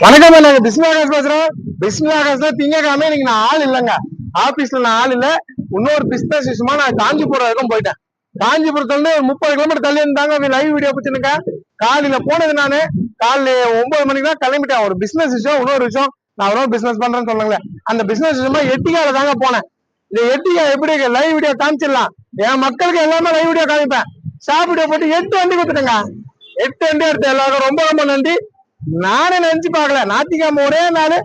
வணக்கம் நாங்க பிஸ்மி ஆகாஷ் பேசுறோம் பிஸ்மி ஆகாஷ்ல திங்கக்கிழமை. இன்னைக்கு நான் ஆள் இல்லைங்க. ஆபீஸ்ல நான் ஆள் இல்ல. இன்னொரு பிஸ்னஸ் விஷயமா நான் காஞ்சிபுரம் வரைக்கும் போயிட்டேன். காஞ்சிபுரத்துல இருந்து ஒரு முப்பது கிலோமீட்டர் தள்ளி இருந்தாங்க. லைவ் வீடியோ பிடிச்சிருங்க காலையில போனது நானு. காலையில ஒன்பது மணிக்கு தான் கிளம்பிட்டேன். ஒரு பிசினஸ் விஷயம் இன்னொரு விஷயம். நான் ஒரு பிசினஸ் பண்றேன்னு சொன்னாங்களே அந்த பிசினஸ் விஷயமா எட்டிகால தாங்க போனேன். இந்த எட்டிக்கா எப்படி லைவ் வீடியோ காமிச்சிடலாம். என் மக்களுக்கு எல்லாமே லைவ் வீடியோ காமிப்பேன். ஷாப் வீடியோ போட்டு எட்டு வண்டி கொடுத்துட்டேங்க. எட்டு வண்டி எடுத்த எல்லாருக்கும் ரொம்ப ரொம்ப நன்றி. நானே நினைச்சு பார்க்கல ஞாயிற்றுக்கிழமை ஒரே நாள்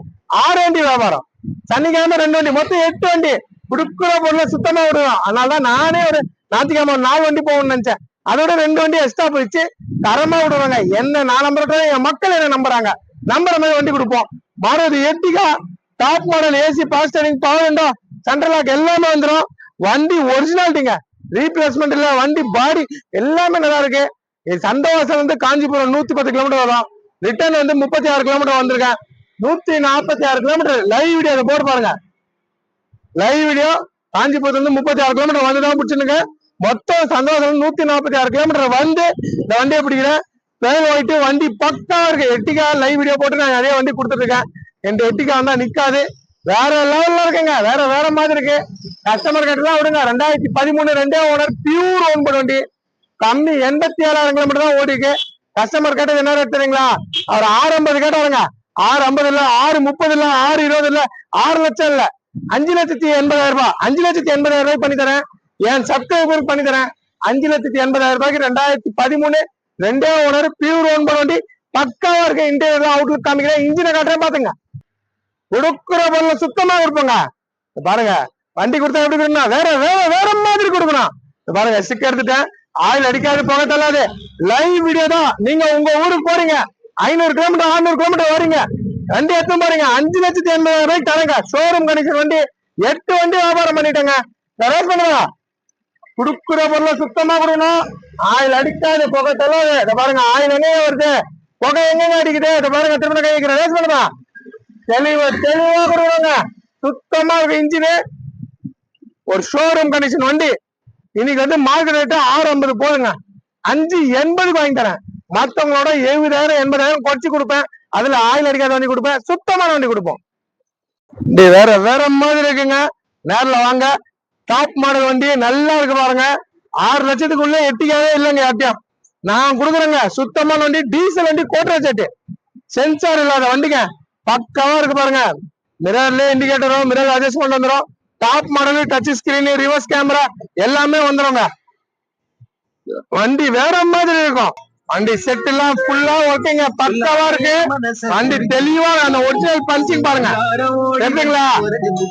ஆறு வண்டி வியாபாரம். சனிக்கிழமை ரெண்டு வண்டி மொத்தம் எட்டு வண்டி. குடுக்குற பொருளை சுத்தமா விடுவோம் அதனாலதான் நானே ஒரு ஞாயிற்றுக்கிழமை ஒரு நாலு வண்டி போகணும்னு நினைச்சேன். அதோட ரெண்டு வண்டி எக்ஸ்ட்ரா போயிடுச்சு. தரமா விடுவாங்க. என்ன நான் நம்புறத என் மக்கள் என்ன நம்புறாங்க? நம்புற மாதிரி வண்டி கொடுப்போம். Maruti Ertiga top model AC power steering power window central lock எல்லாமே வந்துடும் வண்டி ஒரிஜினாலிட்டிங்க ரீப்ளேஸ்மெண்ட் இல்ல வண்டி பாடி எல்லாமே நல்லா இருக்கு. சந்தோஷம் வந்து காஞ்சிபுரம் நூத்தி பத்து கிலோமீட்டர் வரும். ரிட்டர்ன் வந்து முப்பத்தி ஆறு கிலோமீட்டர் வந்திருக்கேன் நூத்தி நாற்பத்தி ஆறு கிலோமீட்டர் லைவ் வீடியோ அதை போட்டு பாருங்க. லைவ் வீடியோ காஞ்சிபுரத்துல இருந்து முப்பத்தி ஆறு கிலோமீட்டர் வந்து தான் பிடிச்சிருங்க மொத்தம் சந்தோஷம் நூத்தி நாற்பத்தி ஆறு கிலோமீட்டர் வந்து இந்த வண்டியை பிடிக்கிறேன் பேர் போயிட்டு வண்டி பக்கா இருக்கு. எட்டிக்கா லைவ் வீடியோ போட்டு நான் நிறைய வண்டி கொடுத்துட்டு இருக்கேன் என் எட்டிக்கா வந்தா நிக்காது. வேற லெவல்ல இருக்குங்க. வேற வேற மாதிரி இருக்கு. கஸ்டமர் கிட்ட தான் விடுங்க. ரெண்டாயிரத்தி பதிமூணு ரெண்டே ஓனர் பியூர் ஓன் பண்ண வண்டி. கம்மி எண்பத்தி ஏழாயிரம் கிலோமீட்டர் தான் ஓடிக்கு கஸ்டமர் கேட்டது என்ன ரேட் தெரியுங்களா? அவர் ஆறு ஐம்பது கேட்டாருங்க. ஆறு ஐம்பது இல்ல ஆறு முப்பது இல்ல ஆறு இருபது இல்ல ஆறு லட்சம் இல்ல. அஞ்சு லட்சத்தி எண்பதாயிரம் ரூபாய். அஞ்சு லட்சத்தி எண்பதாயிரம் ரூபாய் பண்ணி தரேன். என் சப்ஸ்கிரைபருக்கு பண்ணி தரேன். அஞ்சு லட்சத்தி எண்பதாயிரம் ரூபாய்க்கு ரெண்டாயிரத்தி பதிமூணு ரெண்டே ஓனர் பியூர் ஓன் பண்ண வண்டி பக்காவா இருக்க இன்டீரியர் அவுட்லுக் காமிக்கிறேன். இன்ஜினை காட்டுறேன் பாத்துங்க கொடுக்குற பொருள் சுத்தமா கொடுப்போங்க. பாருங்க. வண்டி கொடுத்தா எப்படி கொடுக்கணும் வேற வேற வேற மாதிரி கொடுக்கணும். பாருங்க சிக்க எடுத்துட்டேன். ஆயில் அடிக்காது போக தள்ளாது. லைவ் வீடியோ தான். நீங்க உங்க ஊருக்கு போறீங்க. ஐநூறு கிலோமீட்டர் ஆறுநூறு கிலோமீட்டர் வரீங்க. வண்டி எத்தனை பாருங்க அஞ்சு லட்சத்தி எண்பதாயிரம் ரூபாய்க்கு தரங்க. ஷோரூம் கனெக்ஷன் வண்டி. எட்டு வண்டி வியாபாரம் பண்ணிட்டேங்க. ரேட் பண்ணுவா குடுக்குற பொருளை சுத்தமா கொடுக்கணும். ஆயில் அடிக்காது புகை தள்ளாது. இதை பாருங்க. ஆயில் எங்கேயே வருது? புகை எங்கெங்க அடிக்குது? இதை பாருங்க. திரும்ப கை ரேஸ் பண்ணுவா தெளிவா தெளிவா கொடுக்குறாங்க சுத்தமா இருக்கு இன்ஜினு. ஒரு ஷோரூம் கண்டிஷன் வண்டி. இன்னைக்கு வந்து மார்க்கெட் ரேட்டு ஆறு ஐம்பது போதுங்க. அஞ்சு எண்பது வாங்கி தரேன். மத்தவங்களோட எழுபதாயிரம் எண்பதாயிரம் குறைச்சி கொடுப்பேன். அதுல ஆயில் அடிக்காத வண்டி கொடுப்பேன். சுத்தமான வண்டி கொடுப்போம். இது வேற வேற மாதிரி இருக்குங்க. நேரில் வாங்க. டாப் மாடல் வண்டி நல்லா இருக்கு பாருங்க. ஆறு லட்சத்துக்குள்ள எட்டிக்காவே இல்லைங்க யாத்தியம் நான் கொடுக்குறேங்க. சுத்தமான வண்டி டீசல் வண்டி கோட்டரை செட்டு சென்சார் இல்லாத வண்டிங்க. பக்காவா இருக்கு பாருங்க. மிரர்ல இண்டிகேட்டரும் மிரர் அட்ஜஸ்ட்மெண்ட் வந்துடும் top model touch screen reverse camera எல்லாமே வந்துருங்க. வண்டி வேற மாதிரி இருக்கும். வண்டி செட் எல்லாம் ஃபுல்லா ஒர்க்கிங்க பக்காவா இருக்கு. வண்டி தெளிவா அந்த ஒரிஜினல் பஞ்சிங் பாருங்க. எப்படிங்களா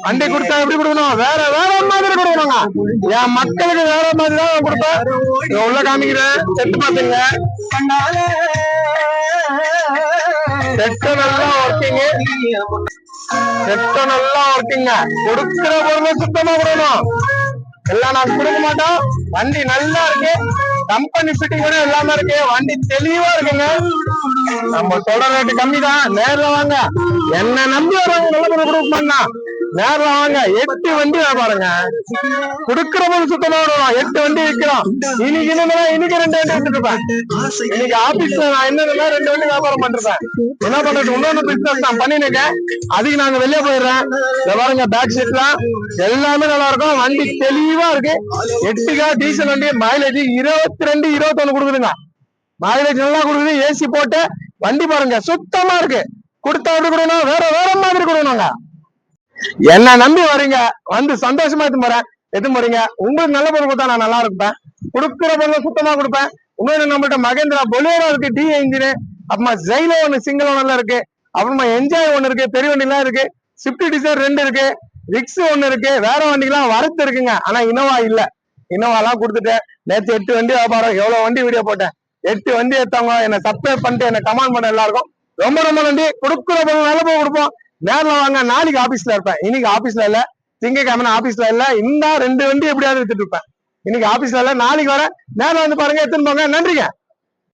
வண்டி கொடுத்தா எப்படி கொடுக்கணும்? வேற வேற மாதிரி கொடுக்கணுங்க. என் மக்களுக்கு வேற மாதிரி தான் கொடுப்பேன். உள்ள காமிக்கிறேன். செட் பாத்துங்க. செட்டு நல்லா ஒர்க்கிங் செட்டு நல்லா ஒர்க்கிங்க கொடுக்கிற பொருளை சுத்தமா கொடுக்கணும். எல்லாம் நான் கொடுக்க மாட்டோம். வண்டி நல்லா இருக்கு. கம்பெனி ஃபிட்டிங் கூட எல்லாமே இருக்கு. வண்டி தெளிவா இருக்குங்க. நம்ம சொல்ற ரேட்டு கம்மி தான் நேர்ல வாங்க. என்ன நம்பி வரவங்க நல்ல பொருள் கொடுப்போம்னா நேர்ல வாங்க. எட்டு வண்டி வியாபாரங்க குடுக்கறவங்க சுத்தமா விடுவோம் எட்டு வண்டி விற்கிறோம் இன்னைக்கு இன்னும் இன்னைக்கு ரெண்டு வண்டி வித்துட்டு இன்னைக்கு ஆபீஸ்ல நான் என்னன்னா ரெண்டு வண்டி வியாபாரம் பண்றேன். என்ன பண்றது? இன்னொன்னு பிசினஸ் நான் பண்ணிருக்கேன் அதுக்கு நாங்க வெளியே போயிடுறேன். இத பாருங்க பேக் சீட்லாம் எல்லாமே நல்லா இருக்கும். வண்டி தெளிவா இருக்கு. எட்டுக்கா டீசல் வண்டி மைலேஜ் இருபத்தி ரெண்டு இருபத்தொன்னு கொடுக்குதுங்க. மைலேஜ் நல்லா கொடுக்குது. ஏசி போட்டு வண்டி பாருங்க. சுத்தமா இருக்கு. கொடுத்தா எப்படி கொடுக்கணும்? வேற வேற மாதிரி கொடுக்கணுங்க. என்ன நம்பி வரீங்க வந்து சந்தோஷமா எடுத்து போறேன் எடுத்து போறீங்க. உங்களுக்கு நல்ல பொருள் கொடுத்தா நான் நல்லா இருப்பேன். கொடுக்குற பொருள் சுத்தமா கொடுப்பேன். உங்களுக்கு நம்மள்ட்ட மகேந்திரா பொலியோரா இருக்கு டி இன்ஜினு அப்புறமா ஜெயிலோ ஒன்னு சிங்கிள் ஒன்ல இருக்கு. அப்புறமா என்ஜாய் ஒன்னு இருக்கு பெரிய வண்டிலாம் இருக்கு. ஸ்விஃப்ட் டிசைர் ரெண்டு இருக்கு. ரிக்ஸ் ஒன்னு இருக்கு. வேற வண்டிலாம் வரத்து இருக்குங்க. ஆனா இனோவா இல்ல. இனோவா எல்லாம் கொடுத்துட்டேன். நேற்று எட்டு வண்டி வியாபாரம் எவ்வளவு வண்டி வீடியோ போட்டேன். எட்டு வண்டி எடுத்தவங்க என்ன சப்ஸ்கிரைப் பண்ணிட்டு என்ன கமெண்ட் பண்ண எல்லாருக்கும் ரொம்ப ரொம்ப நன்றி. கொடுக்குற பொருள் நல்ல பொருள் கொடுப்போம். நேர்ல வாங்க நாளைக்கு ஆபீஸ்ல இருப்பேன். இன்னைக்கு ஆபீஸ்ல இல்ல. திங்கக்கிழமை ஆபீஸ்ல இல்ல. இந்த ரெண்டு வண்டி எப்படியாவது எடுத்துட்டு இருப்பேன். இன்னைக்கு ஆபீஸ்ல இல்ல. நாளைக்கு வரேன். நேரம் வந்து பாருங்க எடுத்துன்னு போங்க. நன்றிங்க.